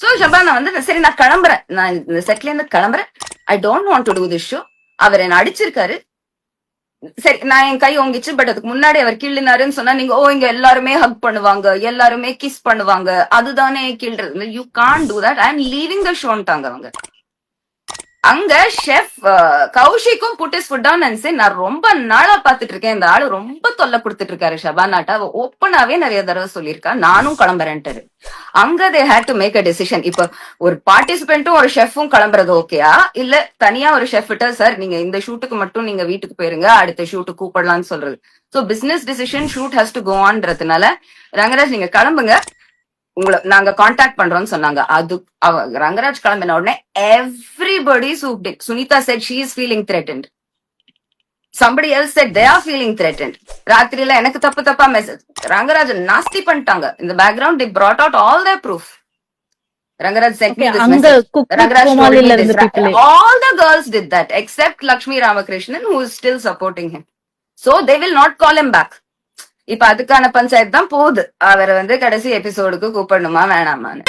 So Shabana வந்து சரி நான் கிளம்புறேன். நான் இந்த செட்ல இருந்து கிளம்புறேன். I don't want to do this show அவர் என்ன அடிச்சிருக்காரு. சரி நான் என் கை ஓங்கிச்சு பட் அதுக்கு முன்னாடி அவர் கிள்ளினாருன்னு சொன்னா நீங்க ஓ இங்க எல்லாருமே ஹக் பண்ணுவாங்க எல்லாருமே கிஸ் பண்ணுவாங்க. அதுதானே கிள்றது you can do that I am leaving the ஷோன்ட்டாங்க அவங்க. அங்க chef கௌஷிக்கும் put his foot down and நான் ரொம்ப நாளா பாத்துட்டு இருக்கேன். இந்த ஆளு ரொம்ப தொல்லை கொடுத்துட்டு இருக்காரு ஷபானாட்டா அவ ஓப்பனாவே நிறைய தடவை சொல்லியிருக்கா. நானும் கிளம்புறேன்ட்டு அங்க they had to make a decision இப்ப ஒரு பார்ட்டிசிபென்ட்டும் ஒரு ஷெஃபும் கிளம்புறது ஓகேயா இல்ல தனியா ஒரு ஷெஃப் கிட்ட சார் நீங்க இந்த ஷூட்டுக்கு மட்டும் நீங்க வீட்டுக்கு போயிருங்க. அடுத்த ஷூட்டு கூப்பிடலாம்னு சொல்றது. So business decision shoot has to go ஆன்றதுனால Rangaraj நீங்க கிளம்புங்க. உங்களை நாங்க காண்டாக்ட் பண்றோம்னு சொன்னாங்க அது ரங்கராஜ் கிளம்பின உடனே everybody சூப்டிக் Sunitha said she is feeling threatened somebody else said they are feeling threatened ராத்திரியில எனக்கு தப்பு தப்பா மெசேஜ் ரங்கராஜன் நாஸ்தி பண்ணிட்டாங்க இந்த background they brought out all their proof Rangaraj this அங்க message cook Rangaraj told me கோமாளில this. இருந்த people All the girls did that except Lakshmi Ramakrishnan who is still இப்ப அதுக்கான பஞ்சாயத்து தான் போகுது. அவரை வந்து கடைசி எபிசோடுக்கு கூப்பிடணுமா வேணாமான்னு.